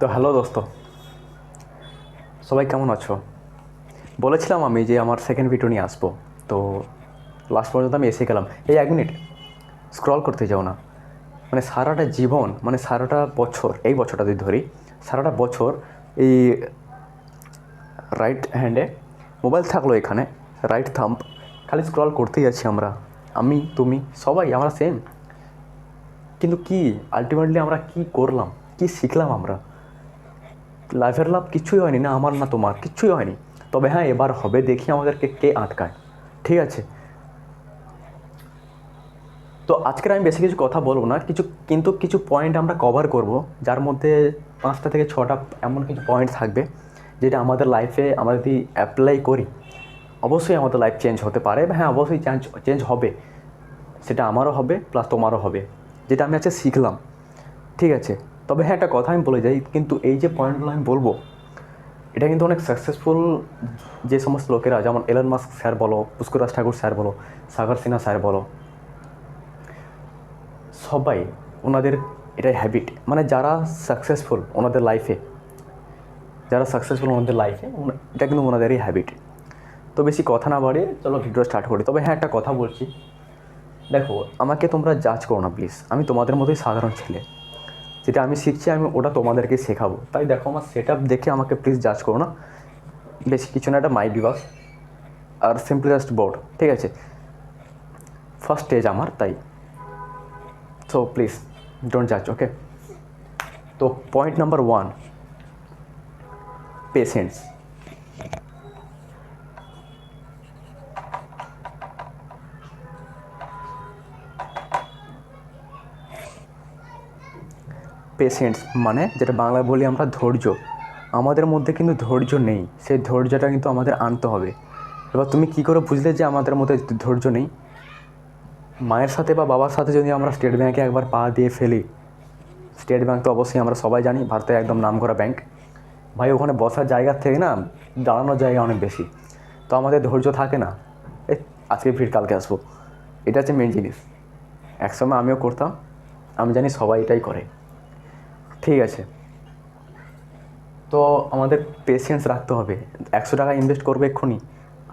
তো হ্যালো দোস্ত। সবাই কেমন আছো? বলেছিলাম আমি যে আমার সেকেন্ড ভিডিও নিয়ে আসব। তো লাস্ট পর্যন্ত আমি এসে গেলাম। এই এক মিনিট স্ক্রল করতে যাও না। মানে সারাটা জীবন মানে সারাটা বছর, এই বছরটা যদি ধরি, সারাটা বছর এই রাইট হ্যান্ডে মোবাইল থাকল এখানে রাইট থাম্প খালি স্ক্রল করতেই আছি আমরা। আমি, তুমি, সবাই, আমরা সেম কিন্তু কি আলটিমেটলি আমরা কি করলাম, কি শিখলাম আমরা? লাইফের লাভ কিছুই হয়নি, না আমার, না তোমার কিচ্ছুই হয়নি। তবে হ্যাঁ এবার হবে, দেখি আমাদেরকে কে আটকায়। ঠিক আছে? তো আজকের আমি বেশি কিছু কথা বলব না, কিছু, কিন্তু কিছু পয়েন্ট আমরা কভার করব, যার মধ্যে পাঁচটা থেকে ছটা এমন কিছু পয়েন্ট থাকবে, যেটা আমাদের লাইফে আমরা যদি অ্যাপ্লাই করি, অবশ্যই আমাদের লাইফ চেঞ্জ হতে পারে হ্যাঁ অবশ্যই চেঞ্জ চেঞ্জ হবে। সেটা আমারও হবে প্লাস তোমারও হবে। যেটা আমি আজকে শিখলাম। ঠিক আছে? তবে হ্যাঁ একটা কথা আমি বলে যাই, কিন্তু এই যে পয়েন্টগুলো আমি বলব, এটা কিন্তু অনেক সাকসেসফুল যে সমস্ত লোকেরা, যেমন এলন মাস্ক স্যার বলো, পুষ্করাজ ঠাকুর স্যার বলো, সাগর সিনহা স্যার বলো, সবাই ওনাদের এটাই হ্যাবিট মানে যারা সাকসেসফুল ওনাদের লাইফে যারা সাকসেসফুল ওনাদের লাইফে এটা কিন্তু ওনাদেরই হ্যাবিট তো বেশি কথা না বাড়িয়ে চলো ভিডিও স্টার্ট করি। তবে হ্যাঁ একটা কথা বলছি। দেখো, আমাকে তোমরা জাজ করো না প্লিজ আমি তোমাদের মতোই সাধারণ ছেলে। যেটা আমি শিখছি, আমি ওটা তোমাদেরকে শেখাবো। তাই দেখো আমার সেট দেখে আমাকে প্লিজ জাজ করো না। বেশি, কিছু না একটা মাই বিভাগ আর সিম্পলেস্ট বোর্ড ঠিক আছে? ফার্স্ট স্টেজ আমার, তাই। সো প্লিজ ডোন্ট জাজ ওকে তো point number one patients patients মানে যেটা বাংলায় বলি আমরা ধৈর্য। আমাদের মধ্যে কিন্তু ধৈর্য নেই। সেই ধৈর্যটা কিন্তু আমাদের আনতে হবে। এবার তুমি কী করে বুঝলে যে আমাদের মধ্যে ধৈর্য নেই? মায়ের সাথে বা বাবার সাথে যদি আমরা স্টেট ব্যাঙ্কে একবার পা দিয়ে ফেলি স্টেট ব্যাঙ্ক তো অবশ্যই আমরা সবাই জানি ভারতের একদম নাম করা ব্যাঙ্ক ভাই, ওখানে বসার জায়গার থেকে না দাঁড়ানোর জায়গা অনেক বেশি। তো আমাদের ধৈর্য থাকে না। এই আজকে ভিড়, কালকে আসব। এটা হচ্ছে মেন জিনিস। একসময় আমিও করতাম। আমি জানি সবাই এটাই করে। ঠিক আছে। তো আমাদের পেশেন্স রাখতে হবে। একশো টাকা ইনভেস্ট করব এক্ষুনি।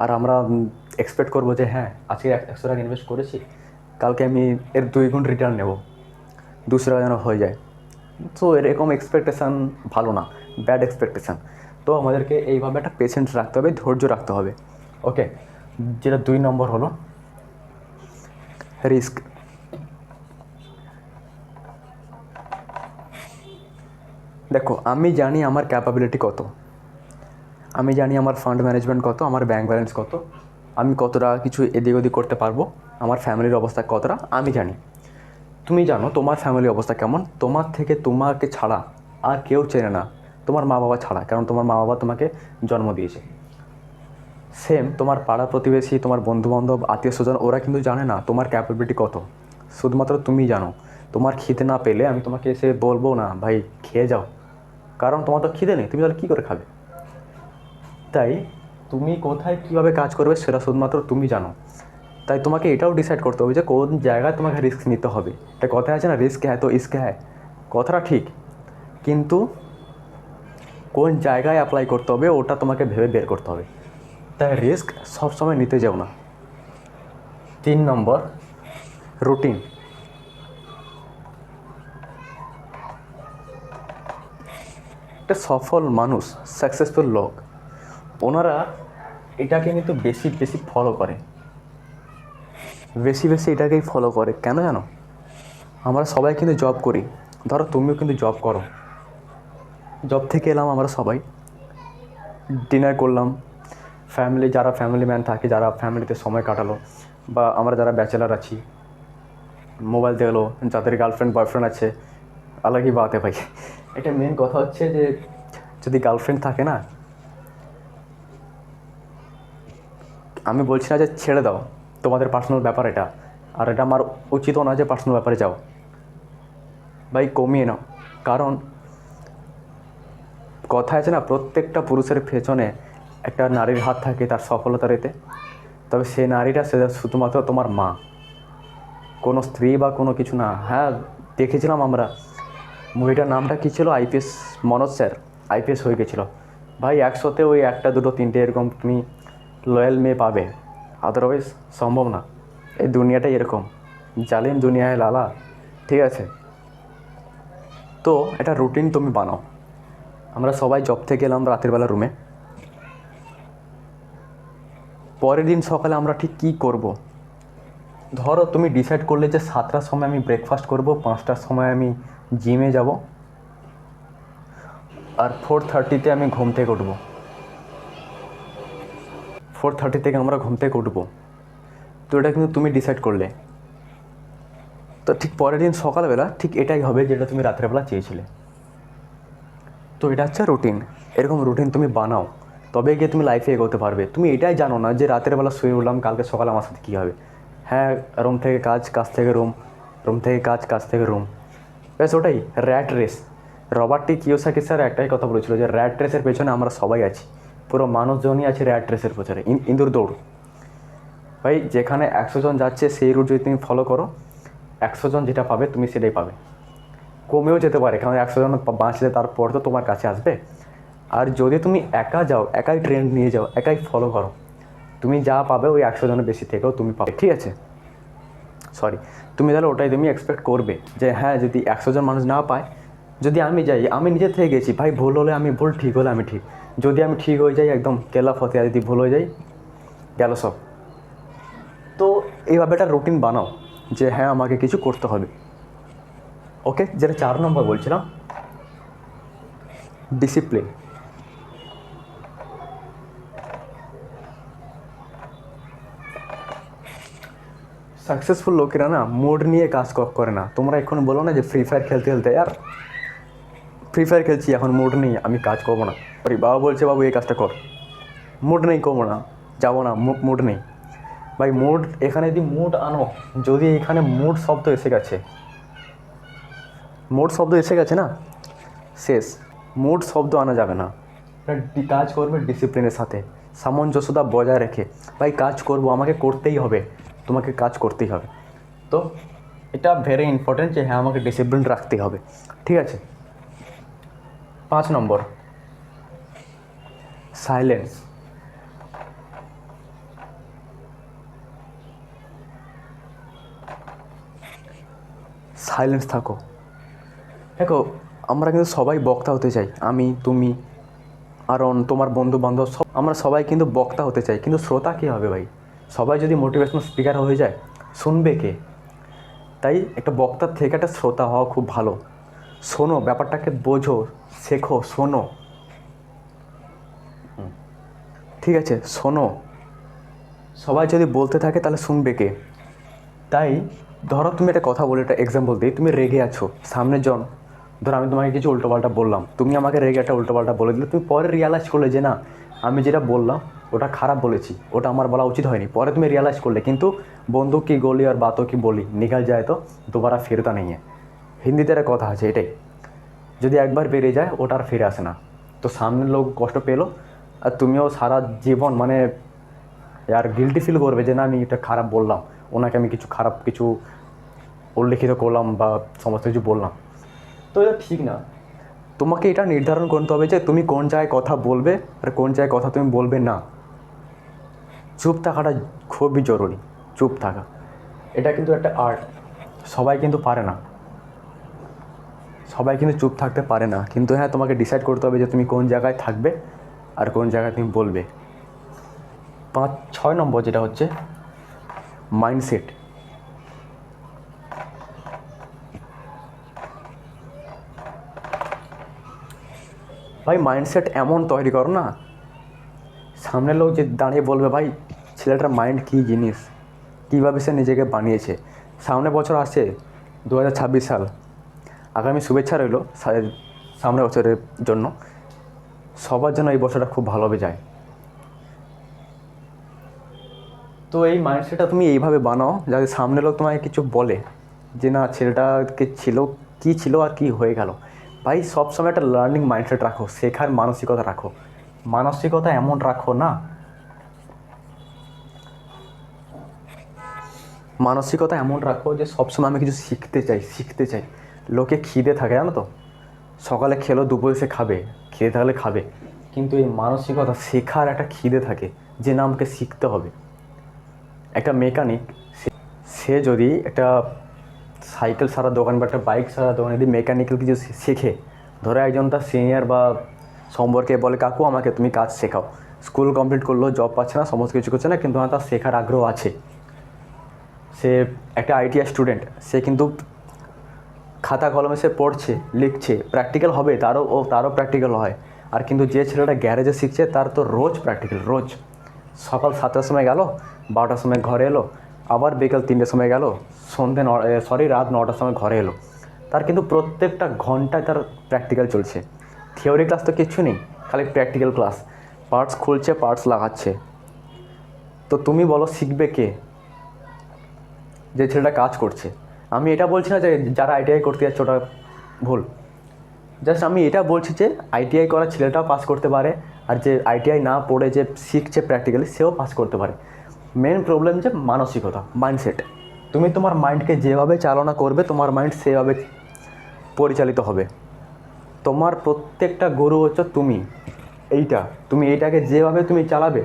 আর আমরা এক্সপেক্ট করব যে হ্যাঁ আজকে একশো টাকা ইনভেস্ট করেছি। কালকে আমি এর দুই গুণ রিটার্ন নেব। দুশো টাকা যেন হয়ে যায়। তো এরকম এক্সপেকটেশান ভালো না। ব্যাড এক্সপেকটেশান তো আমাদেরকে এইভাবে একটা পেশেন্স রাখতে হবে, ধৈর্য রাখতে হবে। ওকে যেটা দুই নম্বর হলো রিস্ক দেখো, আমি জানি আমার ক্যাপাবিলিটি কত। আমি জানি আমার ফান্ড ম্যানেজমেন্ট কত, আমার ব্যাঙ্ক ব্যালেন্স কত। আমি কতটা কিছু এদিক ওদিক করতে পারব, আমার ফ্যামিলির অবস্থা কতটা, আমি জানি। তুমি জানো তোমার ফ্যামিলির অবস্থা কেমন? তোমার থেকে তোমাকে ছাড়া আর কেউ চেনে না, তোমার মা বাবা ছাড়া, কারণ তোমার মা বাবা তোমাকে জন্ম দিয়েছে। সেম তোমার পাড়া প্রতিবেশী, তোমার বন্ধুবান্ধব আত্মীয় স্বজন ওরা কিন্তু জানে না তোমার ক্যাপাবিলিটি কত। শুধুমাত্র তুমি জানো, তোমার খিদে না পেলে আমি তোমাকে এসে বলব না, ভাই, খেয়ে যাও। কারণ তোমার তো খিদে নেই, তুমি তাহলে কী করে খাবে? তাই তুমি কোথায় কীভাবে কাজ করবে সেটা শুধুমাত্র তুমি জানো। তাই তোমাকে এটাও ডিসাইড করতে হবে যে কোন জায়গায় তোমাকে রিস্ক নিতে হবে। এটা কথায় আছে না রিস্ক হ্যাঁ তো ইস্ক হ্যাঁ কথাটা ঠিক। কিন্তু কোন জায়গায় অ্যাপ্লাই করতে হবে ওটা তোমাকে ভেবে বের করতে হবে। তাই রিস্ক সবসময় নিতে যাও না। তিন নম্বর রুটিন একটা সফল মানুষ সাকসেসফুল লোক, ওনারা এটাকে কিন্তু বেশি বেশি ফলো করে। বেশি বেশি এটাকেই ফলো করে। কেন জানো? আমরা সবাই কিন্তু জব করি। ধরো তুমিও কিন্তু জব করো। জব থেকে এলাম আমরা সবাই। ডিনার করলাম। ফ্যামিলি যারা ফ্যামিলি ম্যান থাকে, যারা ফ্যামিলিতে সময় কাটালো, বা আমরা যারা ব্যাচেলার আছি মোবাইল দেখল যাদের গার্লফ্রেন্ড বয়ফ্রেন্ড আছে আলাগই বাতে ভাই। এটা মেন কথা হচ্ছে যে, যদি গার্লফ্রেন্ড থাকে না, আমি বলছি না যে ছেড়ে দাও, তোমাদের পার্সোনাল ব্যাপার এটা। আর এটা আমার উচিতও না যে পার্সোনাল ব্যাপারে যাও। ভাই, কমিয়ে নাও। কারণ, কথা আছে না, প্রত্যেকটা পুরুষের পেছনে একটা নারীর হাত থাকে তার সফলতার এতে। তবে সে নারীটা, সে শুধুমাত্র তোমার মা। কোনো স্ত্রী বা কোনো কিছু না। হ্যাঁ দেখেছিলাম আমরা মুভিটার নামটা কী ছিল? IPS Manoj sir. আইপিএস হয়ে গেছিল। ভাই, একশোতে ওই একটা, দুটো, তিনটে এরকম তুমি লয়াল মেয়ে পাবে। আদারওয়াইজ সম্ভব না। এই দুনিয়াটাই এরকম। জালিম দুনিয়ায় লালা। ঠিক আছে? তো এটা রুটিন তুমি বানাও। আমরা সবাই জব থেকে এলাম রাতের বেলা রুমে পরের দিন সকালে আমরা ঠিক কী করব? ধরো তুমি ডিসাইড করলে যে সাতটার সময় আমি ব্রেকফাস্ট করব, পাঁচটার সময় আমি জিমে যাব আর ফোর থার্টিতে আমি ঘুম থেকে উঠব। ফোর থার্টি থেকে আমরা ঘুম থেকে উঠবো। তো এটা কিন্তু তুমি ডিসাইড করলে। তো ঠিক পরের দিন সকালবেলা ঠিক এটাই হবে যেটা তুমি রাত্রেবেলা চেয়েছিলে। তো এটা হচ্ছে রুটিন এরকম রুটিন তুমি বানাও। তবে গিয়ে তুমি লাইফে এগোতে পারবে। তুমি এটাই জানো না যে রাতের বেলা শুয়ে উঠলাম, কালকে সকালে আমার সাথে কী হবে। হ্যাঁ রুম থেকে কাজ কাজ থেকে রুম রুম থেকে কাজ কাজ থেকে রুম ব্যাস ওটাই rat race Robert T Kiyosaki sir একটাই কথা বলেছিল যে র্যাট রেসের পেছনে আমরা সবাই আছি। পুরো মানুষজনই আছে র্যাট রেসের পেছনে, ইন- ইঁদুর দৌড়। ভাই, যেখানে একশো জন যাচ্ছে, সেই রুট যদি তুমি ফলো করো, একশো জন যেটা পাবে, তুমি সেটাই পাবে। কমেও যেতে পারে কারণ একশো জন বাঁচলে তারপর তো তোমার কাছে আসবে। আর যদি তুমি একা যাও, একাই ট্রেন্ড নিয়ে যাও, একাই ফলো করো, তুমি যা পাবে ওই একশো জনের বেশি থেকেও তুমি পাবে, ঠিক আছে? সরি তুমি তাহলে ওটাই তুমি এক্সপেক্ট করবে যে হ্যাঁ যদি একশো জন মানুষ না পায়, যদি আমি যাই, আমি নিজে থেকে গেছি, ভাই ভুল হলে আমি ভুল, ঠিক হলে আমি ঠিক। যদি আমি ঠিক হয়ে যাই, একদম কেলা ফতে যদি ভুল হয়ে যাই, গেল সব। তো এইভাবে একটা রুটিন বানাও যে হ্যাঁ আমাকে কিছু করতে হবে। ওকে যেটা চার নম্বর বলছিলাম ডিসিপ্লিন সাকসেসফুল লোকেরা না মুড নিয়ে কাজ করে না। তোমরা এখন বলো না যে ফ্রি ফায়ার খেলতে খেলতে আর ফ্রি ফায়ার খেলছি, এখন মুড নেই, আমি কাজ করব না। আরে, বাবা বলছে, বাবু, এই কাজটা কর। মুড নেই করব না, যাব না মুড নেই। ভাই মুড এখানে যদি মুড আনো, যদি এখানে মুড শব্দ এসে গেছে মুড শব্দ এসে গেছে না, শেষ। মুড শব্দ আনা যাবে না। কাজ করবে ডিসিপ্লিনের সাথে। সামঞ্জস্যতা বজায় রেখে। ভাই, কাজ করব, আমাকে করতেই হবে। তোমাকে কাজ করতেই হবে। তো এটা ভেরি ইম্পর্টেন্ট যে হ্যাঁ আমাকে ডিসিপ্লিন রাখতে হবে। ঠিক আছে? পাঁচ নম্বর। সাইলেন্স সাইলেন্স থাকো। দেখো, আমরা কিন্তু সবাই বক্তা হতে চাই। আমি, তুমি, আরন, তোমার বন্ধু বান্ধব সব আমরা সবাই কিন্তু বক্তা হতে চাই। কিন্তু শ্রোতা কী হবে ভাই? সবাই যদি মোটিভেশনাল স্পিকার হয়ে যায়, শুনবে কে? তাই একটা বক্তার থেকে একটা শ্রোতা হওয়া খুব ভালো। শোনো, ব্যাপারটাকে বোঝো, শেখো, শোনো। ঠিক আছে, শোনো। সবাই যদি বলতে থাকে, তাহলে শুনবে কে? তাই ধরো তুমি একটা কথা বলে, একটা এক্সাম্পল দিই। তুমি রেগে আছো সামনের জন। ধরো আমি তোমাকে কিছু উল্টোপাল্টা বললাম। তুমি আমাকে রেগে একটা উল্টোপাল্টা বলে দিলে, তুমি পরে রিয়ালাইজ করলে যে না, আমি যেটা বললাম ওটা খারাপ বলেছি, ওটা আমার বলা উচিত হয়নি। পরে তুমি রিয়ালাইজ করলে, কিন্তু বন্ধু কি গলি আর বাতও কি বলি, নিকাল যায় তো, দুবারা ফেরতা নেই হিন্দিতে একটা কথা আছে, এটাই। যদি একবার বেরিয়ে যায়, ওটা আর ফিরে আসে না। তো সামনের লোক কষ্ট পেল, আর তুমিও সারা জীবন মানে আর গিলটি ফিল করবে যে, না, আমি এটা খারাপ বললাম। ওনাকে আমি কিছু খারাপ, কিছু উল্লেখিত করলাম বা সমস্ত কিছু বললাম। তো এটা ঠিক না। তোমাকে এটা নির্ধারণ করতে হবে যে, তুমি কোন জায়গায় কথা বলবে আর কোন জায়গায় কথা তুমি বলবে না। চুপ থাকাটা খুবই জরুরি, চুপ থাকা। এটা কিন্তু একটা আর্ট সবাই কিন্তু পারে না। সবাই কিন্তু চুপ থাকতে পারে না। কিন্তু হ্যাঁ তোমাকে ডিসাইড করতে হবে যে তুমি কোন জায়গায় থাকবে আর কোন জায়গায় তুমি বলবে। পাঁচ, ছয় নম্বর যেটা হচ্ছে মাইন্ডসেট ভাই মাইন্ডসেট এমন তৈরি করো না সামনের লোক যে দাঁড়িয়ে বলবে, ভাই, ছেলেটার মাইন্ড কী জিনিস? কীভাবে সে নিজেকে বানিয়েছে? সামনে বছর আসছে দু হাজার ছাব্বিশ সাল। আগামী শুভেচ্ছা রইল সা- সামনের বছরের জন্য। সবার জন্য এই বছরটা খুব ভালোভাবে যায়। তো এই মাইন্ডসেটটা তুমি এইভাবে বানাও যাতে সামনে লোক তোমাকে কিছু বলে যে, না, ছেলেটাকে ছিল, কী ছিল আর কি হয়ে গেল? ভাই, সবসময় একটা লার্নিং মাইন্ডসেট রাখো, শেখার মানসিকতা রাখো। মানসিকতা এমন রাখো না। মানসিকতা এমন রাখো যে সবসময় আমি কিছু শিখতে চাই শিখতে চাই। লোকে খিদে থাকে, জানো তো? সকালে খেলো, দুপুরে সে খাবে, খেয়ে থাকলে খাবে। কিন্তু এই মানসিকতা শেখার একটা খিদে থাকে, যে না আমাকে শিখতে হবে। একটা মেকানিক, সে যদি একটা সাইকেল সারা দোকান বা একটা বাইক সারা দোকান যদি মেকানিক্যাল কিছু শেখে, ধরো একজন তার সিনিয়র বা সম্পর্কে বলে, কাকু, আমাকে তুমি কাজ শেখাও। স্কুল কমপ্লিট করল জব পাচ্ছে না, সমস্ত কিছু করছে না, কিন্তু আমার তার শেখার আগ্রহ আছে। সে একটা আইটিআই স্টুডেন্ট সে কিন্তু খাতা কলমে সে পড়ছে, লিখছে প্র্যাকটিক্যাল হবে, তারও, ও তারও প্র্যাকটিক্যাল হয়। আর কিন্তু যে ছেলেটা গ্যারেজে শিখছে, তার তো রোজ প্র্যাকটিক্যাল রোজ। সকাল সাতটার সময় গেল, বারোটার সময় ঘরে এলো, আবার বিকেল তিনটের সময় গেল, সন্ধে ন সরি রাত নটার সময় ঘরে এলো। তার কিন্তু প্রত্যেকটা ঘন্টায় তার প্র্যাকটিক্যাল চলছে। থিওরি ক্লাস তো কিচ্ছু নেই, খালি প্র্যাকটিক্যাল ক্লাস পার্টস খুলছে পার্টস লাগাচ্ছে। তো তুমি বলো, শিখবে কে? যে ছেলেটা কাজ করছে। আমি এটা বলছি না যে যারা আইটিআই করতে যাচ্ছে, ওটা ভুল। জাস্ট আমি এটা বলছি যে আইটিআই করা ছেলেটাও পাস করতে পারে, আর যে আইটিআই না পড়ে, যে শিখছে প্র্যাকটিক্যালি সেও পাস করতে পারে। মেন প্রবলেম যে মানসিকতা মাইন্ডসেট তুমি তোমার মাইন্ডকে যেভাবে চালনা করবে, তোমার মাইন্ড সেভাবে পরিচালিত হবে। তোমার প্রত্যেকটা গরু হচ্ছে তুমি। এইটা, তুমি এইটাকে যেভাবে তুমি চালাবে,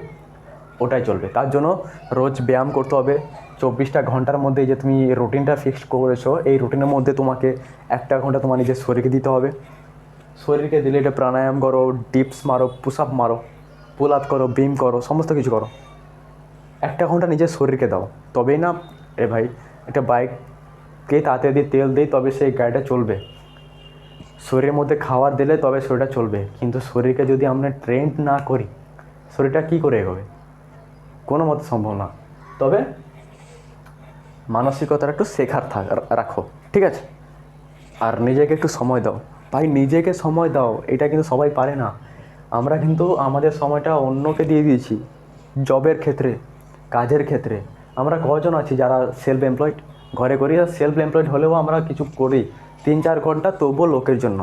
ওটাই চলবে। তার জন্য রোজ ব্যায়াম করতে হবে। চব্বিশটা ঘণ্টার মধ্যে যে তুমি রুটিনটা ফিক্সড করেছ, এই রুটিনের মধ্যে তোমাকে একটা ঘণ্টা তোমার নিজের শরীরকে দিতে হবে। শরীরকে দিলে এটা প্রাণায়াম করো ডিপস মারো পুশ আপ মারো পুল আপ করো বিম করো, সমস্ত কিছু করো। একটা ঘণ্টা নিজের শরীরকে দাও। তবেই না, এ ভাই, একটা বাইককে তাতে দিয়ে তেল দিই, তবে সেই গাড়িটা চলবে। শরীরের মধ্যে খাবার দিলে তবে শরীরটা চলবে। কিন্তু শরীরকে যদি আমরা ট্রেন্ড না করি, শরীরটা কী করে এগোবে? কোনো মতে সম্ভব না। তবে মানসিকতাটা একটু শেখার থাক রাখো, ঠিক আছে? আর নিজেকে একটু সময় দাও। ভাই, নিজেকে সময় দাও, এটা কিন্তু সবাই পারে না। আমরা কিন্তু আমাদের সময়টা অন্যকে দিয়ে দিয়েছি, জবের ক্ষেত্রে, কাজের ক্ষেত্রে। আমরা কজন আছি যারা সেলফ এমপ্লয়েড ঘরে করি, আর সেলফ এমপ্লয়েড হলেও আমরা কিছু করি। তিন চার ঘণ্টা তবুও লোকের জন্য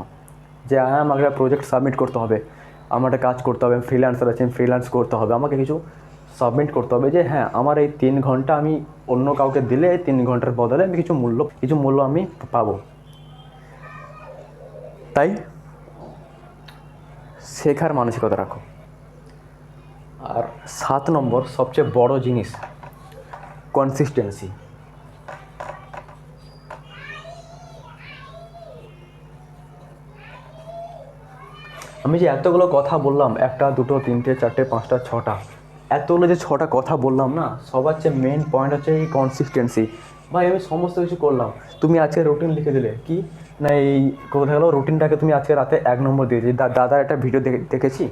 যে হ্যাঁ আমাকে একটা প্রজেক্ট সাবমিট করতে হবে। আমার একটা কাজ করতে হবে ফ্রিল্যান্সার আছে ফ্রিল্যান্স করতে হবে। আমাকে কিছু সাবমিট করতে হবে যে হ্যাঁ আমার এই তিন ঘণ্টা আমি অন্য কাউকে দিলে, এই তিন ঘণ্টার বদলে আমি কিছু মূল্য কিছু মূল্য আমি পাবো। তাই শেখার মানসিকতা রাখো। আর সাত নম্বর, সবচেয়ে বড় জিনিস কনসিস্টেন্সি আমি যে এতগুলো কথা বললাম, একটা, দুটো, তিনটে, চারটে, পাঁচটা, ছটা, এতগুলো যে ছটা কথা বললাম না, সবার চেয়ে মেন পয়েন্ট হচ্ছে এই কনসিস্টেন্সি ভাই, আমি সমস্ত কিছু করলাম। তুমি আজকে রুটিন লিখে দিলে। কি? না, এই কোথায় গেলো রুটিনটাকে তুমি আজকে রাতে এক নম্বর দিয়ে দিলে দাদার একটা ভিডিও দেখেছি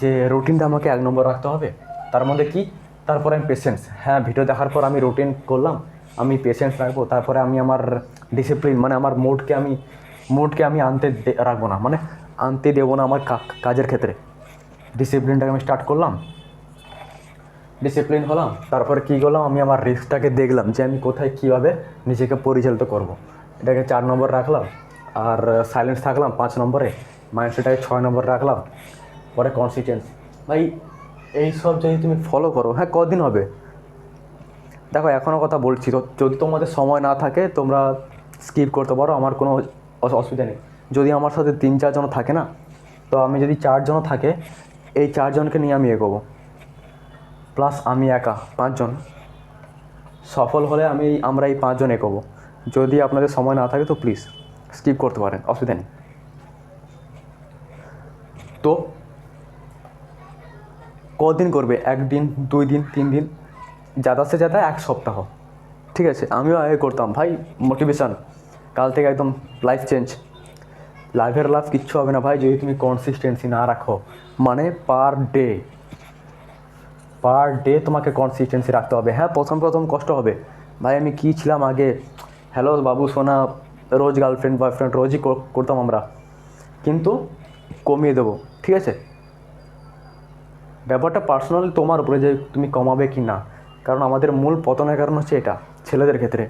যে রুটিনটা আমাকে এক নম্বর রাখতে হবে। তার মধ্যে কি? তারপরে আমি পেশেন্স হ্যাঁ ভিডিও দেখার পর আমি রুটিন করলাম। আমি পেশেন্স রাখব। তারপরে আমি আমার ডিসিপ্লিন মানে আমার মুডকে আমি মুডকে আমি আনতে রাখব না। মানে আনতে দেবো না আমার কাজের ক্ষেত্রে। ডিসিপ্লিনটাকে আমি স্টার্ট করলাম। ডিসিপ্লিন হলাম, তারপরে কী করলাম, আমি আমার রিস্কটাকে দেখলাম যে আমি কোথায় কীভাবে নিজেকে পরিচালিত করব। এটাকে চার নম্বর রাখলাম, আর সাইলেন্স থাকলাম পাঁচ নম্বরে মাইন্ডসেটটাকে ছয় নম্বর রাখলাম। পরে কনসিস্টেন্স ভাই এইসব যদি তুমি ফলো করো হ্যাঁ কদিন হবে? দেখো এখনও কথা বলছি, তো যদি তোমাদের সময় না থাকে, তোমরা স্কিপ করতে পারো, আমার কোনো অসুবিধা নেই। যদি আমার সাথে তিন চারজন থাকে না, তো আমি যদি চারজন থাকে, এই চারজনকে নিয়ে আমি এগোবো। প্লাস আমি একা পাঁচজন সফল হলে আমি, আমরা এই পাঁচজন এগোবো। যদি আপনাদের সময় না থাকে তো প্লিজ স্কিপ করতে পারেন, অসুবিধা নেই। তো কদিন করবে? একদিন, দুই দিন, তিন দিন? সে যাদা এক সপ্তাহ। ঠিক আছে, আমিও আগে করতাম। ভাই মোটিভেশান কাল থেকে একদম লাইফ চেঞ্জ লাইফের লাভ কিচ্ছু হবে না ভাই, যদি তুমি কনসিস্টেন্সি না রাখো। মানে পার ডে পার ডে তোমাকে কনসিস্টেন্সি রাখতে হবে। হ্যাঁ প্রথম প্রথম কষ্ট হবে। ভাই, আমি কী ছিলাম আগে? হ্যালো বাবু, সোনা, রোজ গার্লফ্রেন্ড বয়ফ্রেন্ড রোজই কর- করতাম আমরা। কিন্তু কমিয়ে দেবো, ঠিক আছে? ব্যাপারটা পার্সোনালি তোমার উপরে যে তুমি কমাবে কি না। কারণ আমাদের মূল পতনের কারণ হচ্ছে এটা, ছেলেদের ক্ষেত্রে।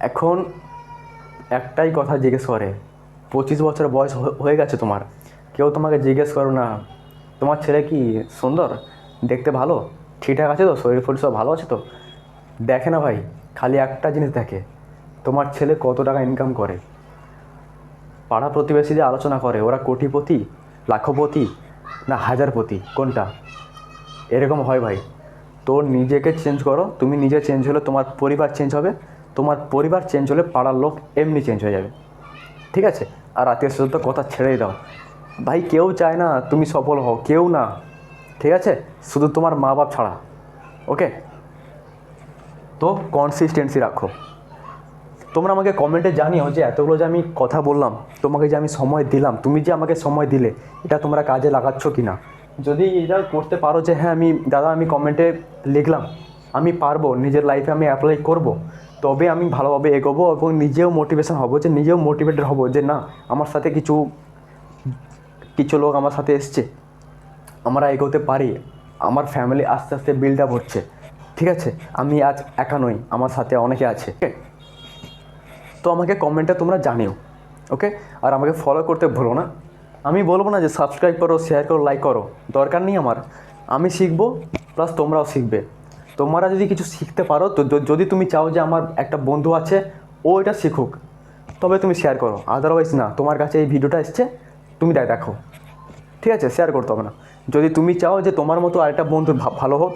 এখন একটাই কথা জিজ্ঞেস করে, পঁচিশ বছর বয়স হয়ে- গেছে তোমার, কেউ তোমাকে জিজ্ঞেস করো না, তোমার ছেলে কি সুন্দর, দেখতে ভালো, ঠিকঠাক আছে তো, শরীর ফরীর সব ভালো আছে তো? দেখে না ভাই, খালি একটা জিনিস দেখে, তোমার ছেলে কত টাকা ইনকাম করে? পাড়া প্রতিবেশীদের আলোচনা করে, ওরা কোটিপতি, লাখপতি, না হাজারপতি, কোনটা? এরকম হয় ভাই তো নিজেকে চেঞ্জ করো, তুমি নিজে চেঞ্জ হলে তোমার পরিবার চেঞ্জ হবে তোমার পরিবার চেঞ্জ হলে পাড়ার লোক এমনি চেঞ্জ হয়ে যাবে। ঠিক আছে? আর আত্মীয় স্বজন তো কথা ছেড়েই দাও। ভাই, কেউ চায় না তুমি সফল হও, কেউ না। ঠিক আছে? শুধু তোমার মা বাপ ছাড়া। ওকে তো কনসিস্টেন্সি রাখো। তোমরা আমাকে কমেন্টে জানিও যে এতগুলো যে আমি কথা বললাম, তোমাকে যে আমি সময় দিলাম, তুমি যে আমাকে সময় দিলে, এটা তোমরা কাজে লাগাচ্ছ কি না যদি এটা করতে পারো যে হ্যাঁ আমি, দাদা, আমি কমেন্টে লিখলাম, আমি পারব, নিজের লাইফে আমি অ্যাপ্লাই করব তবে আমি ভালোভাবে এগোবো এবং নিজেও মোটিভেশন হব যে নিজেও মোটিভেটেড হব যে না, আমার সাথে কিছু কিছু লোক আমার সাথে এসছে, আমরা এগোতে পারি, আমার ফ্যামিলি আস্তে আস্তে বিল্ড আপ হচ্ছে, ঠিক আছে? আমি আজ একা নই, আমার সাথে অনেকে আছে? তো আমাকে কমেন্টে তোমরা জানিও ওকে আর আমাকে ফলো করতে ভুলো না। আমি বলব না যে সাবস্ক্রাইব করো শেয়ার করো লাইক করো, দরকার নেই আমার। আমি শিখব প্লাস তোমরাও শিখবে। তোমরা যদি কিছু শিখতে পারো, তো যদি তুমি চাও যে আমার একটা বন্ধু আছে, ও এটা শিখুক, তবে তুমি শেয়ার করো। আদারওয়াইজ না, তোমার কাছে এই ভিডিওটা এসছে, তুমি দেখ দেখো। ঠিক আছে শেয়ার করতে হবে না। যদি তুমি চাও যে তোমার মতো আরেকটা বন্ধু ভালো হোক,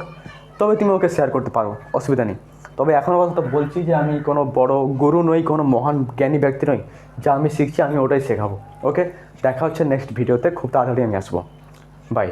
তবে তুমি ওকে শেয়ার করতে পারো, অসুবিধা নেই। তবে এখনও কথা বলছি যে আমি কোনো বড় গুরু নই, কোনো মহান জ্ঞানী ব্যক্তি নই, যা আমি শিখছি, আমি ওটাই শেখাবো। ওকে দেখা হচ্ছে নেক্সট ভিডিওতে খুব তাড়াতাড়ি আমি আসব। বাই